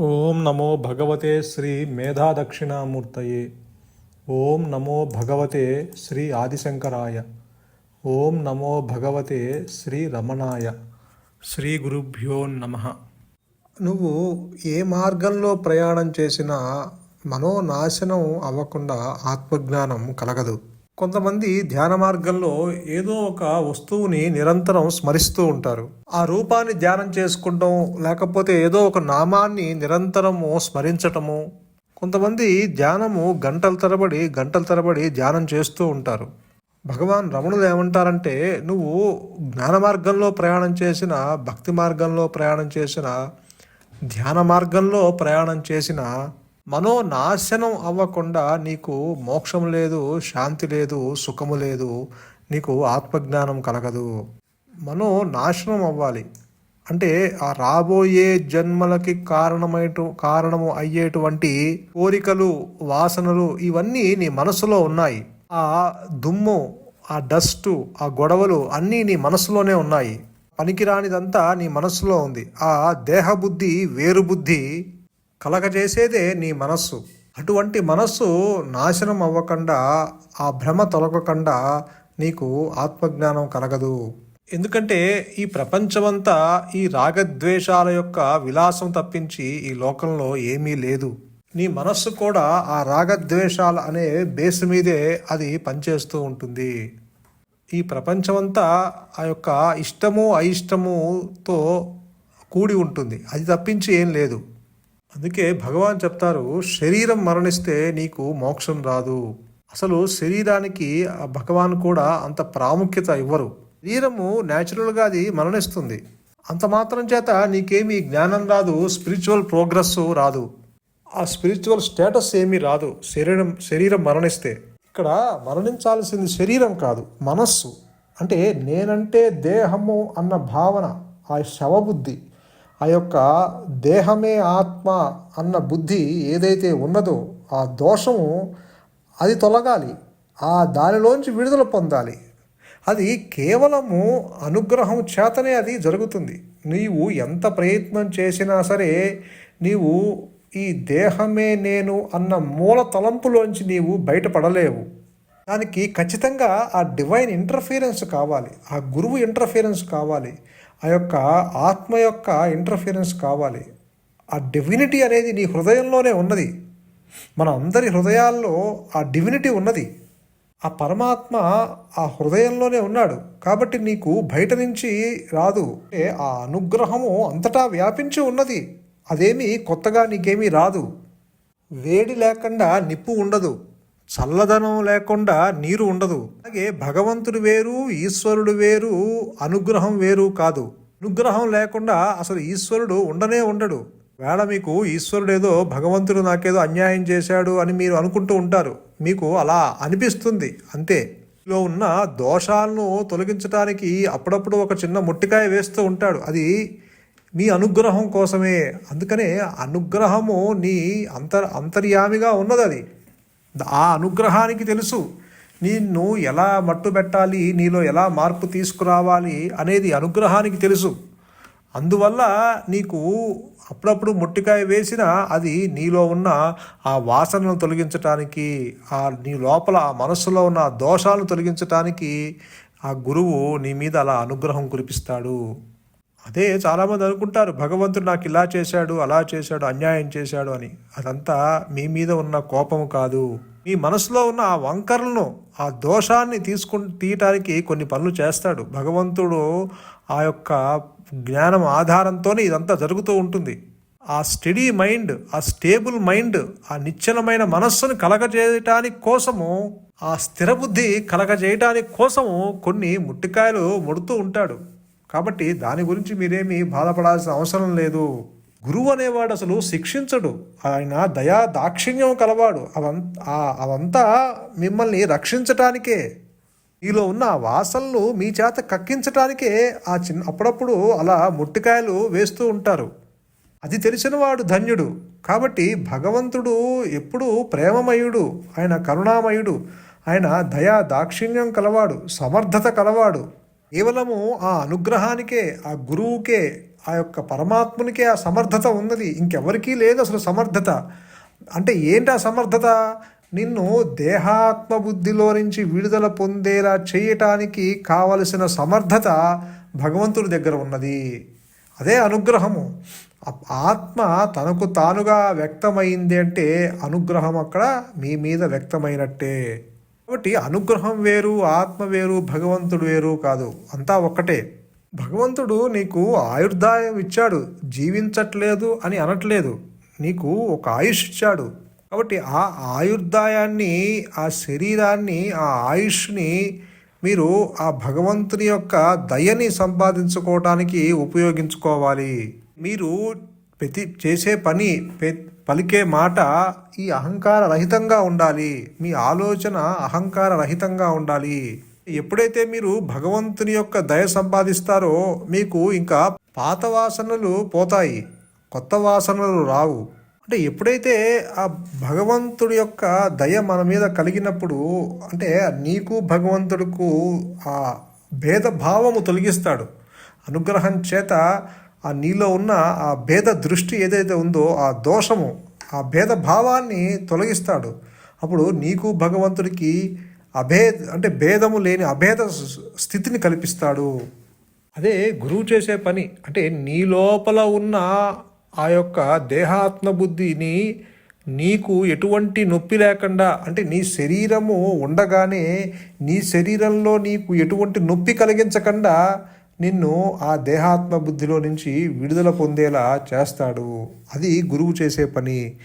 ఓం నమో భగవతే శ్రీ మేధాదక్షిణామూర్తయే. ఓం నమో భగవతే శ్రీ ఆదిశంకరాయ. ఓం నమో భగవతే శ్రీ రమణాయ. శ్రీ గురుభ్యో నమ. నువ్వు ఏ మార్గంలో ప్రయాణం చేసినా మనోనాశనం అవ్వకుండా ఆత్మజ్ఞానం కలగదు. కొంతమంది ధ్యాన మార్గంలో ఏదో ఒక వస్తువుని నిరంతరం స్మరిస్తూ ఉంటారు. ఆ రూపాన్ని ధ్యానం చేసుకుంటాం లేకపోతే ఏదో ఒక నామాన్ని నిరంతరము స్మరించటము. కొంతమంది ధ్యానము గంటల తరబడి గంటల తరబడి ధ్యానం చేస్తూ ఉంటారు. భగవాన్ రమణులు ఏమంటారంటే నువ్వు జ్ఞాన మార్గంలో ప్రయాణం చేసిన భక్తి మార్గంలో ప్రయాణం చేసిన ధ్యాన మార్గంలో ప్రయాణం చేసిన మనోనాశనం అవ్వకుండా నీకు మోక్షం లేదు శాంతి లేదు సుఖము లేదు నీకు ఆత్మజ్ఞానం కలగదు. మనో నాశనం అవ్వాలి. అంటే ఆ రాబోయే జన్మలకి కారణమైటు కారణము అయ్యేటువంటి కోరికలు వాసనలు ఇవన్నీ నీ మనసులో ఉన్నాయి. ఆ దుమ్ము ఆ డస్టు ఆ గొడవలు అన్నీ నీ మనసులోనే ఉన్నాయి. పనికిరానిదంతా నీ మనసులో ఉంది. ఆ దేహబుద్ధి వేరు బుద్ధి కలగజేసేదే నీ మనస్సు. అటువంటి మనస్సు నాశనం అవ్వకుండా ఆ భ్రమ తొలగకుండా నీకు ఆత్మజ్ఞానం కలగదు. ఎందుకంటే ఈ ప్రపంచమంతా ఈ రాగద్వేషాల యొక్క విలాసం తప్పించి ఈ లోకంలో ఏమీ లేదు. నీ మనస్సు కూడా ఆ రాగద్వేషాలు అనే బేస్ మీదే అది పనిచేస్తూ ఉంటుంది. ఈ ప్రపంచమంతా ఆ యొక్క ఇష్టము అయిష్టముతో కూడి ఉంటుంది. అది తప్పించి ఏం లేదు. అందుకే భగవాన్ చెప్తారు శరీరం మరణిస్తే నీకు మోక్షం రాదు. అసలు శరీరానికి ఆ భగవాన్ కూడా అంత ప్రాముఖ్యత ఇవ్వరు. శరీరము న్యాచురల్గా అది మరణిస్తుంది. అంత మాత్రం చేత నీకేమీ జ్ఞానం రాదు స్పిరిచువల్ ప్రోగ్రెస్ రాదు. ఆ స్పిరిచువల్ స్టేటస్ ఏమీ రాదు శరీరం శరీరం మరణిస్తే. ఇక్కడ మరణించాల్సింది శరీరం కాదు మనస్సు. అంటే నేనంటే దేహము అన్న భావన ఆ శవబుద్ధి. ఆ యొక్క దేహమే ఆత్మ అన్న బుద్ధి ఏదైతే ఉన్నదో ఆ దోషము అది తొలగాలి. ఆ దానిలోంచి విడుదల పొందాలి. అది కేవలము అనుగ్రహం చేతనే అది జరుగుతుంది. నీవు ఎంత ప్రయత్నం చేసినా సరే నీవు ఈ దేహమే నేను అన్న మూల తలంపులోంచి నీవు బయటపడలేవు. దానికి ఖచ్చితంగా ఆ డివైన్ ఇంటర్ఫీరెన్స్ కావాలి. ఆ గురువు ఇంటర్ఫీరెన్స్ కావాలి. ఆ యొక్క ఆత్మ యొక్క ఇంటర్ఫీరెన్స్ కావాలి. ఆ డివినిటీ అనేది నీ హృదయంలోనే ఉన్నది. మన అందరి హృదయాల్లో ఆ డివినిటీ ఉన్నది. ఆ పరమాత్మ ఆ హృదయంలోనే ఉన్నాడు. కాబట్టి నీకు బయట నుంచి రాదు. ఆ అనుగ్రహము అంతటా వ్యాపించి ఉన్నది. అదేమీ కొత్తగా నీకేమీ రాదు. వేడి లేకుండా నిప్పు ఉండదు. చల్లదనం లేకుండా నీరు ఉండదు. అలాగే భగవంతుడు వేరు ఈశ్వరుడు వేరు అనుగ్రహం వేరు కాదు. అనుగ్రహం లేకుండా అసలు ఈశ్వరుడు ఉండనే ఉండడు. వేళ మీకు ఈశ్వరుడు ఏదో భగవంతుడు నాకేదో అన్యాయం చేశాడు అని మీరు అనుకుంటూ ఉంటారు. మీకు అలా అనిపిస్తుంది. అంతే. లో ఉన్న దోషాలను తొలగించడానికి అప్పుడప్పుడు ఒక చిన్న ముట్టికాయ వేస్తూ ఉంటాడు. అది మీ అనుగ్రహం కోసమే. అందుకనే అనుగ్రహము నీ అంతర్ అంతర్యామిగా ఉన్నది అది ఆ అనుగ్రహానికి తెలుసు. నిన్ను ఎలా మట్టు పెట్టాలి నీలో ఎలా మార్పు తీసుకురావాలి అనేది అనుగ్రహానికి తెలుసు. అందువల్ల నీకు అప్పుడప్పుడు ముట్టికాయ వేసిన అది నీలో ఉన్న ఆ వాసనను తొలగించటానికి ఆ నీ లోపల ఆ మనస్సులో ఉన్న దోషాలను తొలగించటానికి ఆ గురువు నీ మీద అలా అనుగ్రహం కురిపిస్తాడు. అదే చాలామంది అనుకుంటారు భగవంతుడు నాకు ఇలా చేశాడు అలా చేశాడు అన్యాయం చేశాడు అని. అదంతా మీ మీద ఉన్న కోపం కాదు. మీ మనసులో ఉన్న ఆ వంకరలను ఆ దోషాన్ని తీసుకు తీయటానికి కొన్ని పనులు చేస్తాడు. భగవంతుడు ఆ యొక్క జ్ఞానం ఆధారంతోనే ఇదంతా జరుగుతూ ఉంటుంది. ఆ స్టడీ మైండ్ ఆ స్టేబుల్ మైండ్ ఆ నిశ్చలమైన మనస్సును కలగజేయటానికి కోసము ఆ స్థిర బుద్ధి కలగజేయటానికి కోసము కొన్ని ముట్టికాయలు ముడుతూ ఉంటాడు. కాబట్టి దాని గురించి మీరేమీ బాధపడాల్సిన అవసరం లేదు. గురువు అనేవాడు అసలు శిక్షించడు. ఆయన దయా దాక్షిణ్యం కలవాడు. అవంతా అవంతా మిమ్మల్ని రక్షించటానికే. మీలో ఉన్న వాసనలు మీ చేత కక్కించటానికే ఆ చిన్న అప్పుడప్పుడు అలా ముట్టికాయలు వేస్తూ ఉంటారు. అది తెలిసినవాడు ధన్యుడు. కాబట్టి భగవంతుడు ఎప్పుడూ ప్రేమమయుడు. ఆయన కరుణామయుడు. ఆయన దయా దాక్షిణ్యం కలవాడు. సమర్థత కలవాడు. కేవలము ఆ అనుగ్రహానికే ఆ గురువుకే ఆ యొక్క పరమాత్మునికే ఆ సమర్థత ఉన్నది. ఇంకెవరికీ లేదు అసలు సమర్థత. అంటే ఏంటి ఆ సమర్థత? నిన్ను దేహాత్మ బుద్ధిలో నుంచి విడుదల పొందేలా చేయటానికి కావలసిన సమర్థత భగవంతుడి దగ్గర ఉన్నది. అదే అనుగ్రహము. ఆత్మ తనకు తానుగా వ్యక్తమైంది అంటే అనుగ్రహం అక్కడ మీ మీద వ్యక్తమైనట్టే. కాబట్టి అనుగ్రహం వేరు ఆత్మ వేరు భగవంతుడు వేరు కాదు. అంతా ఒక్కటే. భగవంతుడు నీకు ఆయుర్దాయం ఇచ్చాడు. జీవించట్లేదు అని అనట్లేదు. నీకు ఒక ఆయుష్ ఇచ్చాడు. కాబట్టి ఆ ఆయుర్దాయాన్ని ఆ శరీరాన్ని ఆ ఆయుష్ని మీరు ఆ భగవంతుని యొక్క దయని సంపాదించుకోవటానికి ఉపయోగించుకోవాలి. మీరు ప్రతి చేసే పని పలికే మాట ఈ అహంకార రహితంగా ఉండాలి. మీ ఆలోచన అహంకార రహితంగా ఉండాలి. ఎప్పుడైతే మీరు భగవంతుని యొక్క దయ సంపాదిస్తారో మీకు ఇంకా పాత వాసనలు పోతాయి. కొత్త వాసనలు రావు. అంటే ఎప్పుడైతే ఆ భగవంతుడి యొక్క దయ మన మీద కలిగినప్పుడు అంటే నీకు భగవంతుడికు ఆ భేదభావము తొలగిస్తాడు. అనుగ్రహం చేత ఆ నీలో ఉన్న ఆ భేద దృష్టి ఏదైతే ఉందో ఆ దోషము ఆ భేద భావాన్ని తొలగిస్తాడు. అప్పుడు నీకు భగవంతుడికి అభేద అంటే భేదము లేని అభేద స్- స్థితిని కల్పిస్తాడు. అదే గురువు చేసే పని అంటే నీ లోపల ఉన్న ఆ యొక్క దేహాత్మ బుద్ధిని నీకు ఎటువంటి నొప్పి లేకుండా అంటే నీ శరీరము ఉండగానే నీ శరీరంలో నీకు ఎటువంటి నొప్పి కలిగించకుండా నిన్ను ఆ దేహాత్మ బుద్ధిలో నుంచి విడుదల పొందేలా చేస్తాడు. అది గురువు చేసే పని.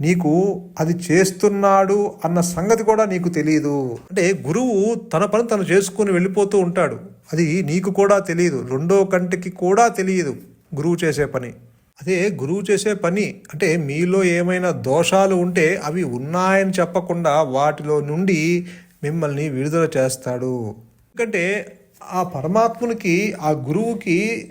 నీకు అది చేస్తున్నాడు అన్న సంగతి కూడా నీకు తెలియదు అంటే గురువు తన పని తను చేసుకుని వెళ్ళిపోతూ ఉంటాడు. అది నీకు కూడా తెలియదు రెండో కంటికి కూడా తెలియదు గురువు చేసే పని. అదే గురువు చేసే పని అంటే మీలో ఏమైనా దోషాలు ఉంటే అవి ఉన్నాయని చెప్పకుండా వాటిలో నుండి మిమ్మల్ని విడుదల చేస్తాడు. ఎందుకంటే ఆ పరమాత్మునికి ఆ గురువుకి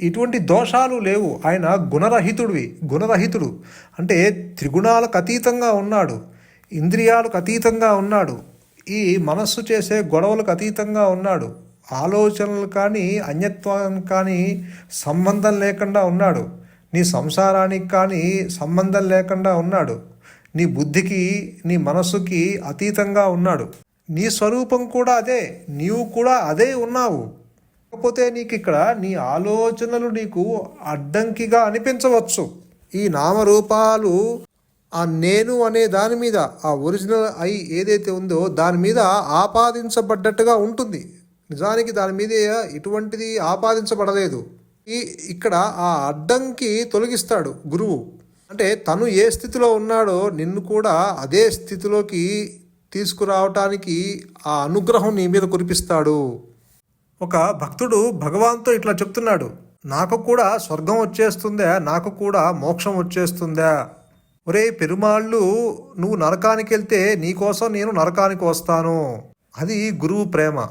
ఇటువంటి దోషాలు లేవు. ఆయన గుణరహితుడివి గుణరహితుడు. అంటే త్రిగుణాలకు అతీతంగా ఉన్నాడు ఇంద్రియాలకు అతీతంగా ఉన్నాడు ఈ మనస్సు చేసే గొడవలకు అతీతంగా ఉన్నాడు ఆలోచనలు కానీ అన్యత్వం కానీ సంబంధం లేకుండా ఉన్నాడు నీ సంసారానికి కానీ సంబంధం లేకుండా ఉన్నాడు నీ బుద్ధికి నీ మనస్సుకి అతీతంగా ఉన్నాడు. నీ స్వరూపం కూడా అదే నీవు కూడా అదే ఉన్నావు. కాకపోతే నీకు ఇక్కడ నీ ఆలోచనలు నీకు అడ్డంకిగా అనిపించవచ్చు. ఈ నామరూపాలు ఆ నేను అనే దాని మీద ఆ ఒరిజినల్ ఐ ఏదైతే ఉందో దాని మీద ఆపాదించబడ్డట్టుగా ఉంటుంది. నిజానికి దాని మీద ఎటువంటిది ఆపాదించబడలేదు. ఈ ఇక్కడ ఆ అడ్డంకి తొలగిస్తాడు గురువు. అంటే తను ఏ స్థితిలో ఉన్నాడో నిన్ను కూడా అదే స్థితిలోకి తీసుకురావటానికి ఆ అనుగ్రహం నీ మీద కురిపిస్తాడు. ఒక భక్తుడు భగవాన్తో ఇట్లా చెప్తున్నాడు నాకు కూడా స్వర్గం వచ్చేస్తుందా నాకు కూడా మోక్షం వచ్చేస్తుందా. ఒరే పెరుమాళ్ళు నువ్వు నరకానికి వెళ్తే నీకోసం నేను నరకానికి వస్తాను. అది గురువు ప్రేమ.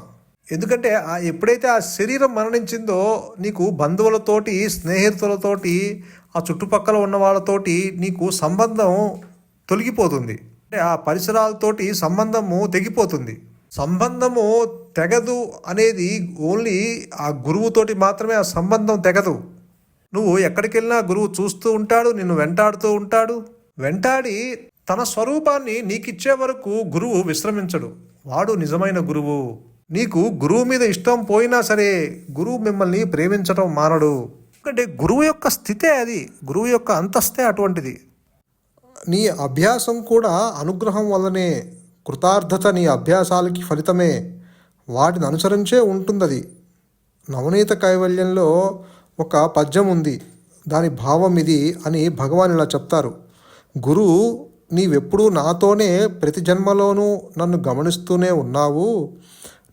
ఎందుకంటే ఆ ఎప్పుడైతే ఆ శరీరం మరణించిందో నీకు బంధువులతోటి స్నేహితులతోటి ఆ చుట్టుపక్కల ఉన్న వాళ్ళతోటి నీకు సంబంధం తొలగిపోతుంది. అంటే ఆ పరిసరాలతోటి సంబంధము తెగిపోతుంది. సంబంధము తెగదు అనేది ఓన్లీ ఆ గురువుతోటి మాత్రమే ఆ సంబంధం తెగదు. నువ్వు ఎక్కడికి వెళ్ళినా గురువు చూస్తూ ఉంటాడు నిన్ను వెంటాడుతూ ఉంటాడు. వెంటాడి తన స్వరూపాన్ని నీకిచ్చే వరకు గురువు విశ్రమించడు. వాడు నిజమైన గురువు. నీకు గురువు మీద ఇష్టం పోయినా సరే గురువు మిమ్మల్ని ప్రేమించడం మానడు. ఎందుకంటే గురువు యొక్క స్థితే అది. గురువు యొక్క అంతస్తే అటువంటిది. నీ అభ్యాసం కూడా అనుగ్రహం వల్లనే కృతార్థత నీ అభ్యాసాలకి ఫలితమే. వాటిని అనుసరించే ఉంటుందది. నవనీత కైవల్యంలో ఒక పద్యం ఉంది. దాని భావం ఇది అని భగవాన్ ఇలా చెప్తారు. గురువు నీవెప్పుడూ నాతోనే ప్రతి జన్మలోనూ నన్ను గమనిస్తూనే ఉన్నావు.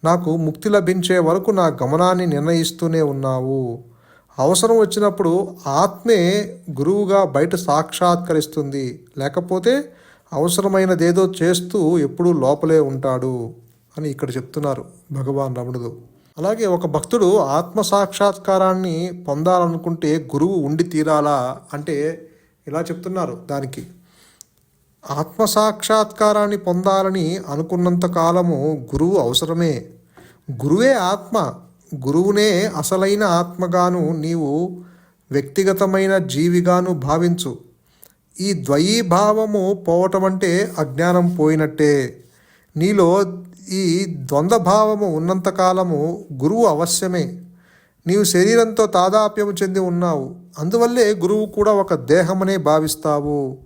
నాకు ముక్తి లభించే వరకు నా గమనాన్ని నిర్ణయిస్తూనే ఉన్నావు. అవసరం వచ్చినప్పుడు ఆత్మే గురువుగా బయట సాక్షాత్కరిస్తుంది. లేకపోతే అవసరమైనదేదో చేస్తూ ఎప్పుడూ లోపలే ఉంటాడు అని ఇక్కడ చెప్తున్నారు భగవాన్ రమణుడు అలాగే ఒక భక్తుడు ఆత్మ సాక్షాత్కారాన్ని పొందాలనుకుంటే గురువు ఉండి తీరాలా అంటే ఇలా చెప్తున్నారు దానికి. ఆత్మ సాక్షాత్కారాన్ని పొందాలని అనుకున్నంత కాలము గురువు అవసరమే. గురువే ఆత్మ. గురువునే అసలైన ఆత్మగాను నీవు వ్యక్తిగతమైన జీవిగాను భావించు. ఈ ద్వయీభావము పోవటం అంటే అజ్ఞానం పోయినట్టే. నీలో ఈ ద్వంద్వభావము ఉన్నంతకాలము గురువు అవశ్యమే. నీవు శరీరంతో తాదాప్యము చెంది ఉన్నావు. అందువల్లే గురువు కూడా ఒక దేహమనే భావిస్తావు.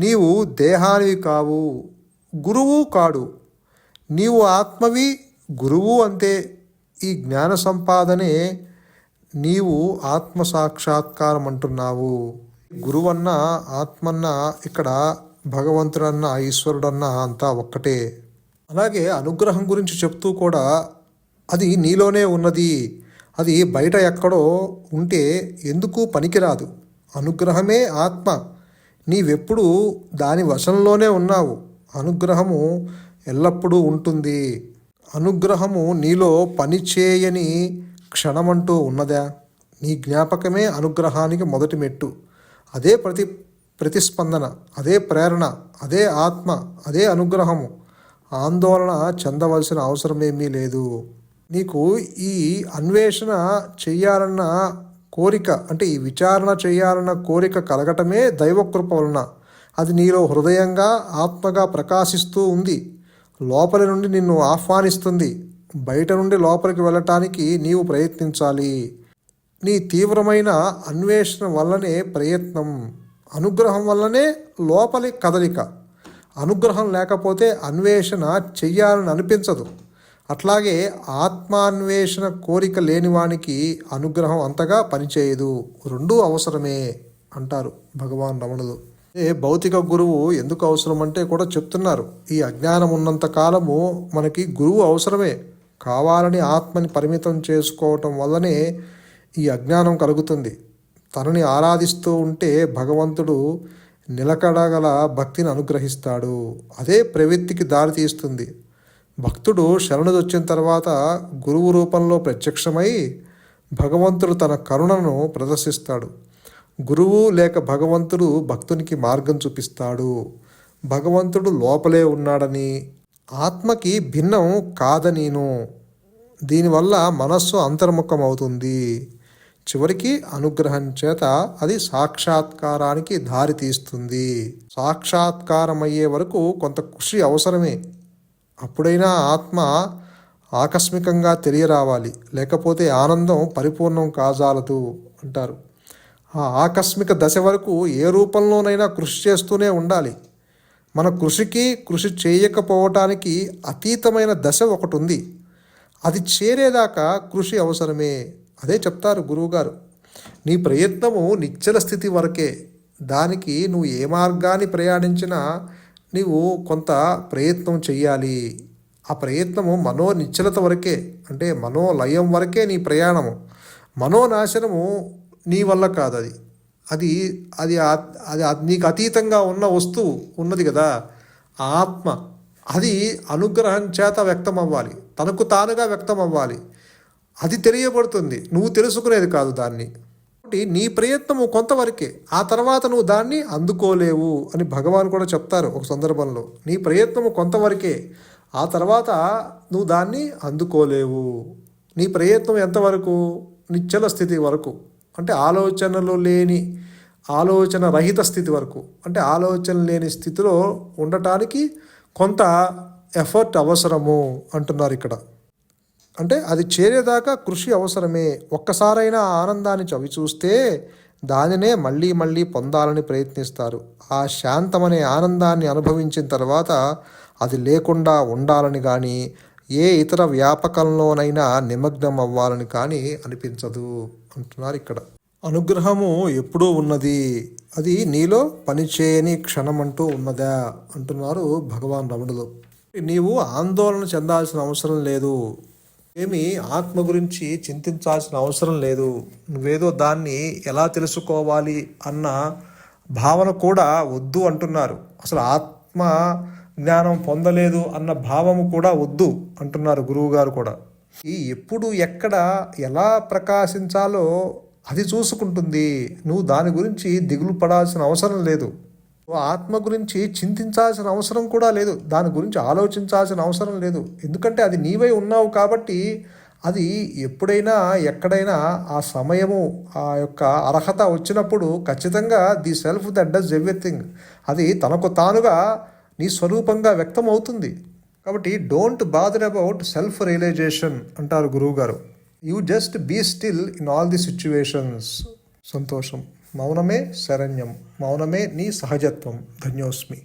నీవు దేహానివి కావు గురువు కాడు. నీవు ఆత్మవి గురువు అంతే. ఈ జ్ఞాన సంపాదనే నీవు ఆత్మ సాక్షాత్కారం అంటున్నావు గురువన్న ఆత్మన్న ఇక్కడ భగవంతుడన్న ఈశ్వరుడన్న అంతా ఒక్కటే. అలాగే అనుగ్రహం గురించి చెప్తూ కూడా అది నీలోనే ఉన్నది. అది బయట ఎక్కడో ఉంటే ఎందుకు పనికిరాదు. అనుగ్రహమే ఆత్మ. నీవెప్పుడు దాని వశంలోనే ఉన్నావు. అనుగ్రహము ఎల్లప్పుడూ ఉంటుంది. అనుగ్రహము నీలో పనిచేయని క్షణమంటూ ఉన్నదా? నీ జ్ఞాపకమే అనుగ్రహానికి మొదటి మెట్టు. అదే ప్రతి ప్రతిస్పందన అదే ప్రేరణ అదే ఆత్మ అదే అనుగ్రహము. ఆందోళన చెందవలసిన అవసరమేమీ లేదు. నీకు ఈ అన్వేషణ చెయ్యాలన్న కోరిక అంటే ఈ విచారణ చేయాలన్న కోరిక కలగటమే దైవకృప వలన. అది నీలో హృదయంగా ఆత్మగా ప్రకాశిస్తూ ఉంది. లోపలి నుండి నిన్ను ఆహ్వానిస్తుంది. బయట నుండి లోపలికి వెళ్ళటానికి నీవు ప్రయత్నించాలి. నీ తీవ్రమైన అన్వేషణ వల్లనే ప్రయత్నం. అనుగ్రహం వల్లనే లోపలి కదలిక. అనుగ్రహం లేకపోతే అన్వేషణ చెయ్యాలని అనిపించదు. అట్లాగే ఆత్మాన్వేషణ కోరిక లేనివానికి అనుగ్రహం అంతగా పనిచేయదు. రెండూ అవసరమే అంటారు భగవాన్ రమణులు. భౌతిక గురువు ఎందుకు అవసరం అంటే కూడా చెప్తున్నారు. ఈ అజ్ఞానం ఉన్నంత కాలము మనకి గురువు అవసరమే. కావాలని ఆత్మని పరిమితం చేసుకోవటం వల్లనే ఈ అజ్ఞానం కలుగుతుంది. తనని ఆరాధిస్తూ ఉంటే భగవంతుడు నిలకడగల భక్తిని అనుగ్రహిస్తాడు. అదే ప్రవృత్తికి దారితీస్తుంది. భక్తుడు శరణుదొచ్చిన తర్వాత గురువు రూపంలో ప్రత్యక్షమై భగవంతుడు తన కరుణను ప్రదర్శిస్తాడు. గురువు లేక భగవంతుడు భక్తునికి మార్గం చూపిస్తాడు. భగవంతుడు లోపలే ఉన్నాడని ఆత్మకి భిన్నం కాదనీను. దీనివల్ల మనస్సు అంతర్ముఖం అవుతుంది. చివరికి అనుగ్రహం చేత అది సాక్షాత్కారానికి దారి తీస్తుంది. సాక్షాత్కారం అయ్యే వరకు కొంత కృషి అవసరమే. అప్పుడైనా ఆత్మ ఆకస్మికంగా తెలియరావాలి లేకపోతే ఆనందం పరిపూర్ణం కాజాలదు అంటారు. ఆ ఆకస్మిక దశ వరకు ఏ రూపంలోనైనా కృషి చేస్తూనే ఉండాలి. మన కృషికి కృషి చేయకపోవటానికి అతీతమైన దశ ఒకటి ఉంది అది చేరేదాకా కృషి అవసరమే. అదే చెప్తారు గురువుగారు. నీ ప్రయత్నము నిశ్చల స్థితి వరకే. దానికి నువ్వు ఏ మార్గాన్ని ప్రయాణించినా నీవు కొంత ప్రయత్నం చెయ్యాలి. ఆ ప్రయత్నము మనో నిశ్చలత వరకే. అంటే మనోలయం వరకే నీ ప్రయాణము. మనోనాశనము నీ వల్ల కాదు అది అది అది అది నీకు అతీతంగా ఉన్న వస్తువు ఉన్నది కదా ఆ ఆత్మ. అది అనుగ్రహం చేత వ్యక్తం అవ్వాలి తనకు తానుగా వ్యక్తం అవ్వాలి అది తెలియబడుతుంది. నువ్వు తెలుసుకునేది కాదు దాన్ని. నీ ప్రయత్నము కొంతవరకే. ఆ తర్వాత నువ్వు దాన్ని అందుకోలేవు అని భగవాన్ కూడా చెప్తారు ఒక సందర్భంలో. నీ ప్రయత్నము కొంతవరకే. ఆ తర్వాత నువ్వు దాన్ని అందుకోలేవు. నీ ప్రయత్నం ఎంతవరకు? నిశ్చల స్థితి వరకు. అంటే ఆలోచనలు లేని ఆలోచన రహిత స్థితి వరకు అంటే ఆలోచన లేని స్థితిలో ఉండటానికి కొంత ఎఫర్ట్ అవసరము అంటున్నారు ఇక్కడ. అంటే అది చేరేదాకా కృషి అవసరమే. ఒక్కసారైనా ఆనందాన్ని చవి చూస్తే దానినే మళ్ళీ మళ్ళీ పొందాలని ప్రయత్నిస్తారు. ఆ శాంతమనే ఆనందాన్ని అనుభవించిన తర్వాత అది లేకుండా ఉండాలని కానీ ఏ ఇతర వ్యాపకంలోనైనా నిమగ్నం అవ్వాలని కానీ అనిపించదు అంటున్నారు ఇక్కడ. అనుగ్రహము ఎప్పుడూ ఉన్నది? అది నీలో పనిచేయని క్షణం అంటూ ఉన్నదా? అంటున్నారు భగవాన్ రమణులు. నీవు ఆందోళన చెందాల్సిన అవసరం లేదు. ఏమి ఆత్మ గురించి చింతించాల్సిన అవసరం లేదు. నువ్వేదో దాన్ని ఎలా తెలుసుకోవాలి అన్న భావన కూడా వద్దు అంటున్నారు. అసలు ఆత్మ జ్ఞానం పొందలేదు అన్న భావము కూడా వద్దు అంటున్నారు గురువుగారు కూడా. ఈ ఎప్పుడు ఎక్కడ ఎలా ప్రకాశించాలో అది చూసుకుంటుంది. నువ్వు దాని గురించి దిగులు పడాల్సిన అవసరం లేదు. ఆత్మ గురించి చింతించాల్సిన అవసరం కూడా లేదు. దాని గురించి ఆలోచించాల్సిన అవసరం లేదు. ఎందుకంటే అది నీవై ఉన్నావు కాబట్టి అది ఎప్పుడైనా ఎక్కడైనా ఆ సమయము ఆ యొక్క అర్హత వచ్చినప్పుడు ఖచ్చితంగా the self that does everything. అది తనకు తానుగా నీ స్వరూపంగా వ్యక్తం అవుతుంది కాబట్టి don't bother about self realisation అంటారు గురువుగారు. You just be still in all the situations సంతోషం. మౌనమే శరణ్యం. మౌనమే నీ సహజత్వం. ధన్యోస్మి.